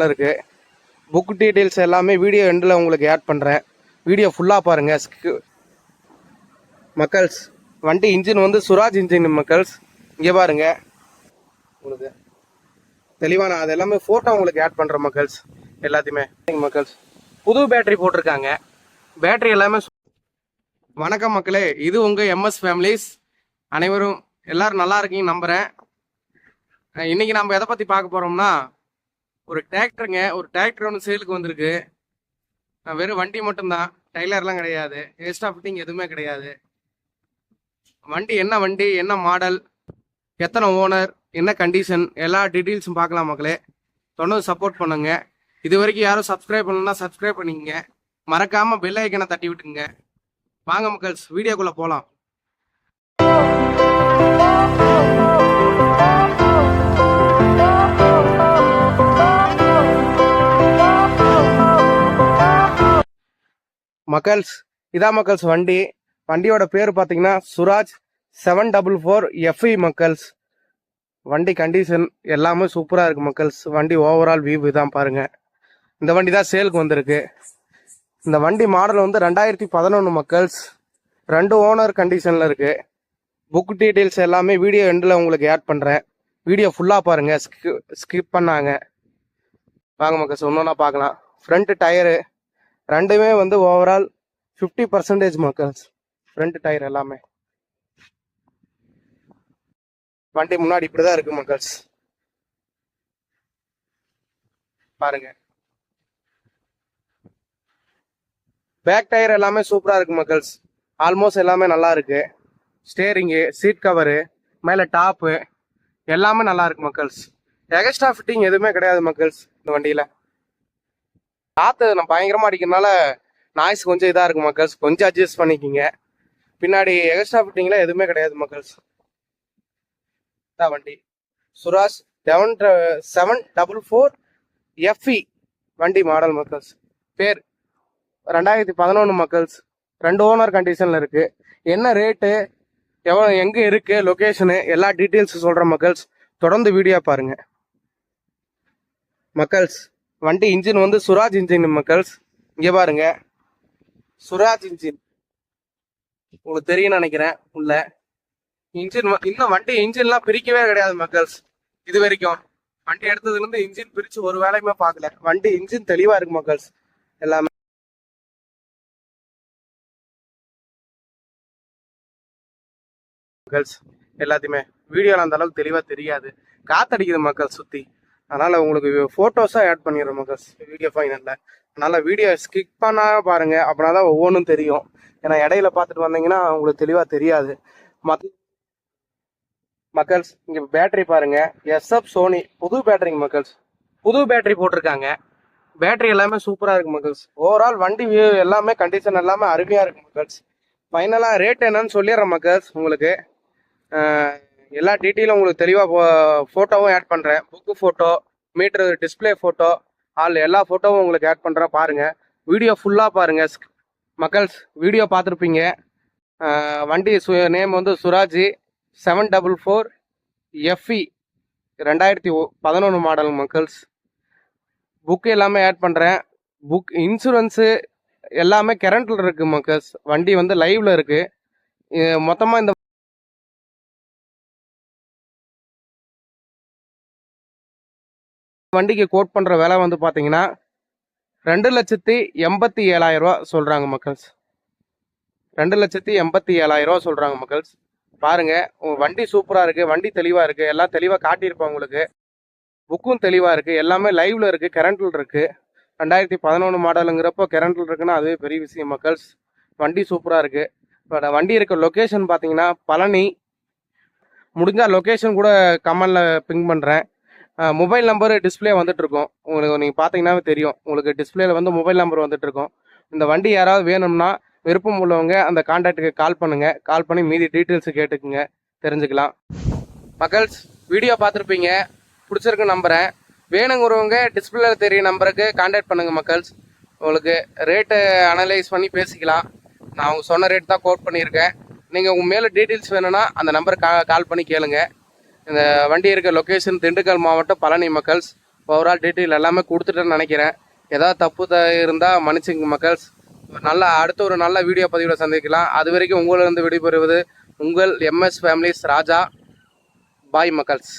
சேனலில் இருக்குது book details எல்லாமே வீடியோ எண்டில் உங்களுக்கு ஆட் பண்ணுறேன் வீடியோ ஃபுல்லாக பாருங்கள் மக்கள்ஸ் வண்டி இன்ஜின் வந்து சுராஜ் இன்ஜின் மக்கள்ஸ். இங்கே பாருங்க. உங்களுக்கு தெளிவாக நான் அது எல்லாமே ஃபோட்டோ உங்களுக்கு ஆட் பண்ணுறேன் மக்கள்ஸ். எல்லாத்தையுமே. மக்கள்ஸ் புது பேட்டரி போட்டிருக்காங்க. பேட்டரி எல்லாமே வணக்கம் மக்களே. இது உங்கள் எம்எஸ் ஃபேமிலிஸ் அனைவரும் எல்லாரும் நல்லா இருக்கீங்க நம்புகிறேன் அஹ் இன்னைக்கு நம்ம எதை பற்றி பார்க்க போகிறோம்னா ஒரு டிராக்டருங்க ஒரு டிராக்டர் ஒன்று சேலுக்கு வந்திருக்கு. நான் வெறும் வண்டி மட்டும்தான். டைலர்லாம் கிடையாது. எக்ஸ்ட்ரா ஃபிட்டிங் எதுவுமே கிடையாது. வண்டி என்ன வண்டி என்ன மாடல் எத்தனை ஓனர் என்ன கண்டிஷன் எல்லா டீட்டெயில்ஸும் பார்க்கலாம் மக்களே. தொடர்ந்து சப்போர்ட் பண்ணுங்க. இது வரைக்கும் யாரும் சப்ஸ்கிரைப் பண்ணலன்னா சப்ஸ்கிரைப் பண்ணிக்கங்க. மறக்காமல் பெல் ஐக்கனை தட்டி விட்டுங்க வாங்க மக்கள்ஸ் வீடியோக்குள்ளே போகலாம் மக்கள்ஸ். இதான் மக்கள்ஸ் வண்டி. வண்டியோட பேர் பார்த்தீங்கன்னா Swaraj seven double four FE மக்கள்ஸ். வண்டி கண்டிஷன் எல்லாமே சூப்பராக இருக்குது மக்கள்ஸ். வண்டி ஓவரால் வியூ இதான் பாருங்கள் இந்த வண்டி தான் சேலுக்கு வந்திருக்கு. இந்த வண்டி மாடல் வந்து ரெண்டாயிரத்தி பதினொன்று மக்கள்ஸ். ரெண்டு ஓனர் கண்டிஷனில் இருக்குது புக் டீட்டெயில்ஸ் எல்லாமே வீடியோ எண்டில் உங்களுக்கு ஆட் பண்ணுறேன் வீடியோ ஃபுல்லாக பாருங்கள் ஸ்கிப் பண்ணாங்க. வாங்க மக்கள்ஸ் ஒன்று ஒன்றா பார்க்கலாம். ஃப்ரண்ட் டயரு ரெண்டுமே வந்து ஓவரால் ஃபிஃப்டி பர்சன்டேஜ் மக்கள்ஸ் ஃப்ரண்ட் டயர் எல்லாமே. வண்டி முன்னாடி இப்படிதான் இருக்கு மக்கள்ஸ் பாருங்க. பேக் டயர் எல்லாமே சூப்பரா இருக்கு மக்கள்ஸ் ஆல்மோஸ்ட் எல்லாமே நல்லா இருக்கு. ஸ்டேரிங்கு சீட் கவரு மேல டாப்பு எல்லாமே நல்லா இருக்கு மக்கள்ஸ் எக்ஸ்ட்ரா ஃபிட்டிங் எதுவுமே கிடையாது மக்கள்ஸ் இந்த வண்டியில. காற்று நான் பயங்கரமாக அடிக்கிறனால நாய்ஸ் கொஞ்சம் இதாக இருக்கு மக்கள்ஸ். கொஞ்சம் அட்ஜஸ்ட் பண்ணிக்கிங்க. பின்னாடி எக்ஸ்ட்ரா ஃபிட்டிங்லாம் எதுவுமே கிடையாது மக்கள்ஸ். தான் வண்டி. Swaraj seven seven double four FE வண்டி மாடல் மக்கள்ஸ். பேர் ரெண்டாயிரத்தி பதினொன்று மக்கள்ஸ். ரெண்டு ஓனர் கண்டிஷனில் இருக்குது என்ன ரேட்டு எவ்வளோ எங்கே இருக்குது லொக்கேஷனு எல்லா டீட்டெயில்ஸும் சொல்கிற மக்கள்ஸ். தொடர்ந்து வீடியோ பாருங்கள் மக்கள்ஸ் வண்டி இன்ஜின் வந்து சுராஜ் இன்ஜின் மக்கள்ஸ் இங்கே பாருங்க. சுராஜ் இன்ஜின். உங்களுக்கு தெரியும் நினைக்கிறேன். உள்ள. இன்ஜின் இன்னும் வண்டி இன்ஜின்லாம் பிரிக்கவே கிடையாது மக்கள்ஸ் இது வரைக்கும். வண்டி எடுத்ததுலேருந்து இன்ஜின் பிரித்து ஒரு வேலையுமே பார்க்கல. வண்டி இன்ஜின் தெளிவாக இருக்கு மக்கள்ஸ் எல்லாமே. மக்கள்ஸ் எல்லாத்தையுமே. வீடியோவில் அந்த அளவுக்கு தெளிவாக தெரியாது. காத்தடிக்குது மக்கள் சுற்றி அதனால் உங்களுக்கு ஃபோட்டோஸாக ஆட் பண்ணிடுறோம் மக்கஸ் வீடியோ ஃபைனலில் அதனால் வீடியோ ஸ்கிப் பண்ணா பாருங்கள் அப்படின்னா தான் ஒவ்வொன்றும் தெரியும். ஏன்னா இடையில பார்த்துட்டு வந்தீங்கன்னா உங்களுக்கு தெளிவாக தெரியாது. மத் மக்கள்ஸ் இங்கே பேட்டரி பாருங்கள் எஸ்எப் சோனி புது பேட்டரிங்க மக்கள்ஸ். புது பேட்டரி போட்டிருக்காங்க. பேட்டரி எல்லாமே சூப்பராக இருக்குது மக்கள்ஸ். ஓவரால் வண்டி வியூ எல்லாமே கண்டிஷன் எல்லாமே அருமையாக இருக்குது மக்கள்ஸ். ஃபைனலாக ரேட் என்னன்னு சொல்லிடுறேன் மக்கள்ஸ் உங்களுக்கு. எல்லா டீட்டெயிலும் உங்களுக்கு தெளிவாக ஃபோட்டோவும் ஆட் பண்ணுறேன் book photo meter display photo all எல்லா ஃபோட்டோவும் உங்களுக்கு ஆட் பண்ணுறேன் பாருங்கள் வீடியோ ஃபுல்லாக பாருங்கள் மக்கள்ஸ் வீடியோ பார்த்துருப்பீங்க. வண்டி சு நேம் வந்து Swaraj seven double four FE ரெண்டாயிரத்தி பதினொன்று மாடல் மக்கள்ஸ். புக்கு எல்லாமே ஆட் பண்ணுறேன் புக் இன்சூரன்ஸு எல்லாமே கரண்ட்டில் இருக்குது மக்கள்ஸ். வண்டி வந்து லைவில் இருக்குது மொத்தமாக இந்த வண்டிக்கு கோட் பண்ணுற விலை வந்து பார்த்தீங்கன்னா ரெண்டு லட்சத்தி எண்பத்தி ஏழாயிரரூவா ரூபா சொல்கிறாங்க மக்கள்ஸ். ரெண்டு லட்சத்தி எண்பத்தி ஏழாயிரரூவா சொல்கிறாங்க மக்கள்ஸ். பாருங்கள் வண்டி சூப்பராக இருக்குது வண்டி தெளிவாக இருக்குது எல்லாம் தெளிவாக காட்டியிருப்பேன் உங்களுக்கு. புக்கும் தெளிவாக இருக்குது எல்லாமே லைவில் இருக்குது கரண்ட்டில் இருக்குது ரெண்டாயிரத்தி பதினொன்று மாடலுங்கிறப்போ கரண்ட்டில் இருக்குன்னா அதுவே பெரிய விஷயம் மக்கள்ஸ். வண்டி சூப்பராக இருக்குது இப்போ வண்டி இருக்க லொக்கேஷன் பார்த்தீங்கன்னா பழனி. முடிஞ்சால் லொக்கேஷன் கூட கமெண்டில் பிங் பண்ணுறேன் மொபைல் நம்பர் டிஸ்ப்ளே வந்துட்டுருக்கும். உங்களுக்கு நீங்கள் பார்த்தீங்கன்னா தெரியும். உங்களுக்கு டிஸ்பிளேல வந்து மொபைல் நம்பர் வந்துட்டுருக்கும். இந்த வண்டி யாராவது வேணும்னா விருப்பம் உள்ளவங்க அந்த காண்டாக்டுக்கு கால் பண்ணுங்கள் கால் பண்ணி மீதி டீட்டெயில்ஸ் கேட்டுக்குங்க. தெரிஞ்சுக்கலாம். மக்கள்ஸ் வீடியோ பார்த்துருப்பீங்க பிடிச்சிருக்கு நம்புகிறேன் வேணுங்கிறவங்க டிஸ்பிளேல தெரிய நம்பருக்கு கான்டாக்ட் பண்ணுங்கள் மக்கள்ஸ். உங்களுக்கு ரேட்டு அனலைஸ் பண்ணி பேசிக்கலாம். நான் அவங்க சொன்ன ரேட் தான் கோட் பண்ணியிருக்கேன். நீங்கள் உங்கள் மேலே டீட்டெயில்ஸ் வேணும்னா அந்த நம்பருக்கு கா கால் பண்ணி கேளுங்கள் இந்த வண்டி இருக்க லொக்கேஷன் திண்டுக்கல் மாவட்டம் பழனி மக்கள்ஸ். ஓவரால் டீட்டெயில் எல்லாமே கொடுத்துட்டேன்னு நினைக்கிறேன். ஏதாவது தப்பு த இருந்தால் மன்னிச்சுங்க மக்கள்ஸ். நல்ல அடுத்த ஒரு நல்ல வீடியோ பதிவில் சந்திக்கலாம். அது வரைக்கும் உங்களிலிருந்து விடைபெறுவது உங்கள் எம்எஸ் ஃபேமிலிஸ் ராஜா. பாய் மக்கள்ஸ்.